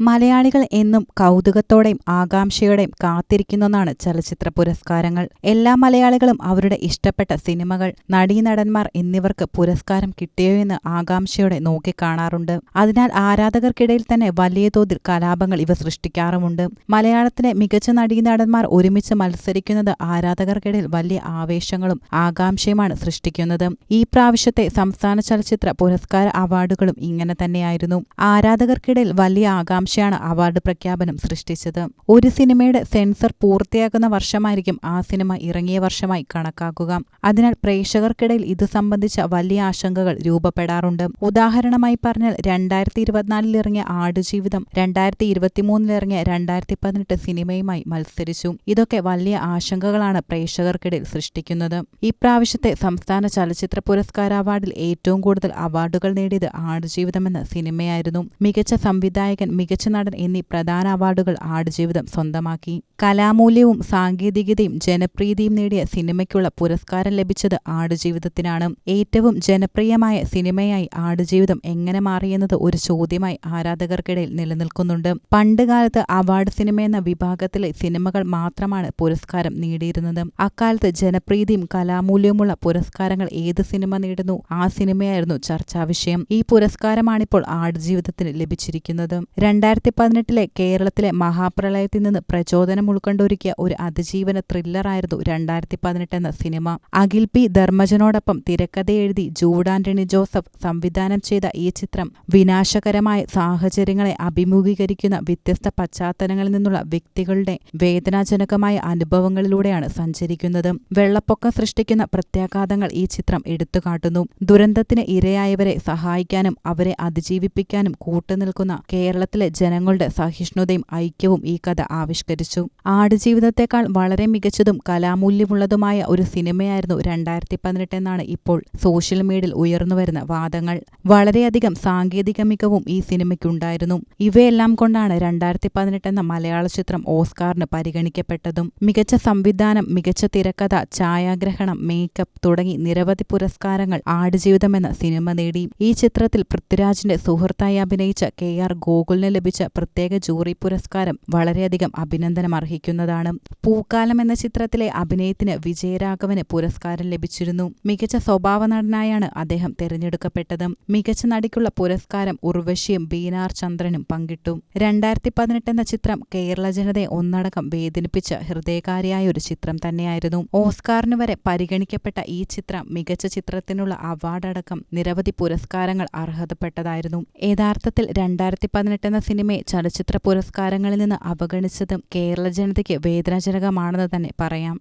മലയാളികൾ എന്നും കൗതുകത്തോടെയും ആകാംക്ഷയോടെയും കാത്തിരിക്കുന്നൊന്നാണ് ചലച്ചിത്ര പുരസ്കാരങ്ങൾ. എല്ലാ മലയാളികളും അവരുടെ ഇഷ്ടപ്പെട്ട സിനിമകൾ നടീനടന്മാർ എന്നിവർക്ക് പുരസ്കാരം കിട്ടിയോ എന്ന് ആകാംക്ഷയോടെ നോക്കിക്കാണാറുണ്ട്. അതിനാൽ ആരാധകർക്കിടയിൽ തന്നെ വലിയ തോതിൽ കലാപങ്ങൾ ഇവ സൃഷ്ടിക്കാറുമുണ്ട്. മലയാളത്തിലെ മികച്ച നടീനടന്മാർ ഒരുമിച്ച് മത്സരിക്കുന്നത് ആരാധകർക്കിടയിൽ വലിയ ആവേശങ്ങളും ആകാംക്ഷയുമാണ് സൃഷ്ടിക്കുന്നത്. ഈ പ്രാവശ്യത്തെ സംസ്ഥാന ചലച്ചിത്ര പുരസ്കാര അവാർഡുകളും ഇങ്ങനെ തന്നെയായിരുന്നു. ആരാധകർക്കിടയിൽ വലിയ ആകാംക്ഷയാണ് അവാർഡ് പ്രഖ്യാപനം സൃഷ്ടിച്ചത്. ഒരു സിനിമയുടെ സെൻസർ പൂർത്തിയാക്കുന്ന വർഷമായിരിക്കും ആ സിനിമ ഇറങ്ങിയ വർഷമായി കണക്കാക്കുക. അതിനാൽ പ്രേക്ഷകർക്കിടയിൽ ഇത് സംബന്ധിച്ച വലിയ ആശങ്കകൾ രൂപപ്പെടാറുണ്ട്. ഉദാഹരണമായി പറഞ്ഞാൽ രണ്ടായിരത്തി ഇരുപത്തിനാലിൽ ഇറങ്ങിയ ആടുജീവിതം രണ്ടായിരത്തി ഇരുപത്തിമൂന്നിൽ ഇറങ്ങിയ രണ്ടായിരത്തി പതിനെട്ട് സിനിമയുമായി മത്സരിച്ചു. ഇതൊക്കെ വലിയ ആശങ്കകളാണ് പ്രേക്ഷകർക്കിടയിൽ സൃഷ്ടിക്കുന്നത്. ഇപ്രാവശ്യത്തെ സംസ്ഥാന ചലച്ചിത്ര പുരസ്കാര അവാർഡിൽ ഏറ്റവും കൂടുതൽ അവാർഡുകൾ നേടിയത് ആടുജീവിതം എന്ന സിനിമയായിരുന്നു. മികച്ച സംവിധായകൻ മികച്ച നടൻ എന്നീ പ്രധാന അവാർഡുകൾ ആടുജീവിതം സ്വന്തമാക്കി. കലാമൂല്യവും സാങ്കേതികതയും ജനപ്രീതിയും നേടിയ സിനിമയ്ക്കുള്ള പുരസ്കാരം ലഭിച്ചത് ആടുജീവിതത്തിനാണ് ഏറ്റവും ജനപ്രിയമായ സിനിമയായി ആടുജീവിതം എങ്ങനെ മാറിയെന്നത് ഒരു ചോദ്യമായി ആരാധകർക്കിടയിൽ നിലനിൽക്കുന്നുണ്ട്. പണ്ടുകാലത്ത് അവാർഡ് സിനിമ എന്ന വിഭാഗത്തിലെ സിനിമകൾ മാത്രമാണ് പുരസ്കാരം നേടിയിരുന്നത്. അക്കാലത്ത് ജനപ്രീതിയും കലാമൂല്യവുമുള്ള പുരസ്കാരങ്ങൾ ഏത് സിനിമ നേടുന്നു ആ സിനിമയായിരുന്നു ചർച്ചാവിഷയം ഈ പുരസ്കാരമാണിപ്പോൾ ആടുജീവിതത്തിന് ലഭിച്ചിരിക്കുന്നത്. രണ്ടായിരത്തി പതിനെട്ടിലെ കേരളത്തിലെ മഹാപ്രളയത്തിൽ നിന്ന് പ്രചോദനം ഉൾക്കൊണ്ടൊരുക്കിയ ഒരു അതിജീവന ത്രില്ലറായിരുന്നു രണ്ടായിരത്തി പതിനെട്ട് എന്ന സിനിമ. അഖിൽ പി. ധർമ്മജനോടൊപ്പം തിരക്കഥ എഴുതി ജൂഡാന്റണി ജോസഫ് സംവിധാനം ചെയ്ത ഈ ചിത്രം വിനാശകരമായ സാഹചര്യങ്ങളെ അഭിമുഖീകരിക്കുന്ന വ്യത്യസ്ത പശ്ചാത്തലങ്ങളിൽ നിന്നുള്ള വ്യക്തികളുടെ വേദനാജനകമായ അനുഭവങ്ങളിലൂടെയാണ് സഞ്ചരിക്കുന്നത്. വെള്ളപ്പൊക്കം സൃഷ്ടിക്കുന്ന പ്രത്യാഘാതങ്ങൾ ഈ ചിത്രം എടുത്തുകാട്ടുന്നു. ദുരന്തത്തിന് ഇരയായവരെ സഹായിക്കാനും അവരെ അതിജീവിപ്പിക്കാനും കൂട്ടുനിൽക്കുന്ന കേരളത്തിലെ ജനങ്ങളുടെ സഹിഷ്ണുതയും ഐക്യവും ഈ കഥ ആവിഷ്കരിച്ചു. ആടുജീവിതത്തെക്കാൾ വളരെ മികച്ചതും കലാമൂല്യമുള്ളതുമായ ഒരു സിനിമയായിരുന്നു രണ്ടായിരത്തി പതിനെട്ട് എന്നാണ് ഇപ്പോൾ സോഷ്യൽ മീഡിയയിൽ ഉയർന്നുവരുന്ന വാദങ്ങൾ. വളരെയധികം സാങ്കേതിക മികവും ഈ സിനിമയ്ക്കുണ്ടായിരുന്നു. ഇവയെല്ലാം കൊണ്ടാണ് രണ്ടായിരത്തി പതിനെട്ട് എന്ന മലയാള ചിത്രം ഓസ്കാറിന് പരിഗണിക്കപ്പെട്ടതും. മികച്ച സംവിധാനം മികച്ച തിരക്കഥ ഛായാഗ്രഹണം മേക്കപ്പ് തുടങ്ങി നിരവധി പുരസ്കാരങ്ങൾ ആടുജീവിതം എന്ന സിനിമ നേടി. ഈ ചിത്രത്തിൽ പൃഥ്വിരാജിന്റെ സുഹൃത്തായി അഭിനയിച്ച കെ ആർ ഗോകുലിന് ലഭിച്ച പ്രത്യേക ജൂറി പുരസ്കാരം വളരെയധികം അഭിനന്ദനം അർഹിക്കുന്നതാണ് പൂക്കാലം എന്ന ചിത്രത്തിലെ അഭിനയത്തിന് വിജയരാഘവന് പുരസ്കാരം ലഭിച്ചിരുന്നു. മികച്ച സ്വഭാവ നടനായാണ് അദ്ദേഹം തെരഞ്ഞെടുക്കപ്പെട്ടത്. മികച്ച നടിക്കുള്ള പുരസ്കാരം ഉർവശിയും ബീനാർ ചന്ദ്രനും പങ്കിട്ടു. രണ്ടായിരത്തി പതിനെട്ട് എന്ന ചിത്രം കേരള ജനതയെ ഒന്നടക്കം വേദനിപ്പിച്ച ഹൃദയകാരിയായ ഒരു ചിത്രം തന്നെയായിരുന്നു. ഓസ്കാറിന് വരെ പരിഗണിക്കപ്പെട്ട ഈ ചിത്രം മികച്ച ചിത്രത്തിനുള്ള അവാർഡടക്കം നിരവധി പുരസ്കാരങ്ങൾ അർഹതപ്പെട്ടതായിരുന്നു. യഥാർത്ഥത്തിൽ രണ്ടായിരത്തി പതിനെട്ട് എന്ന സിനിമയെ ചലച്ചിത്ര പുരസ്കാരങ്ങളിൽ നിന്ന് അവഗണിച്ചതും കേരള ജനതയ്ക്ക് വേദനാജനകമാണെന്ന് തന്നെ പറയാം.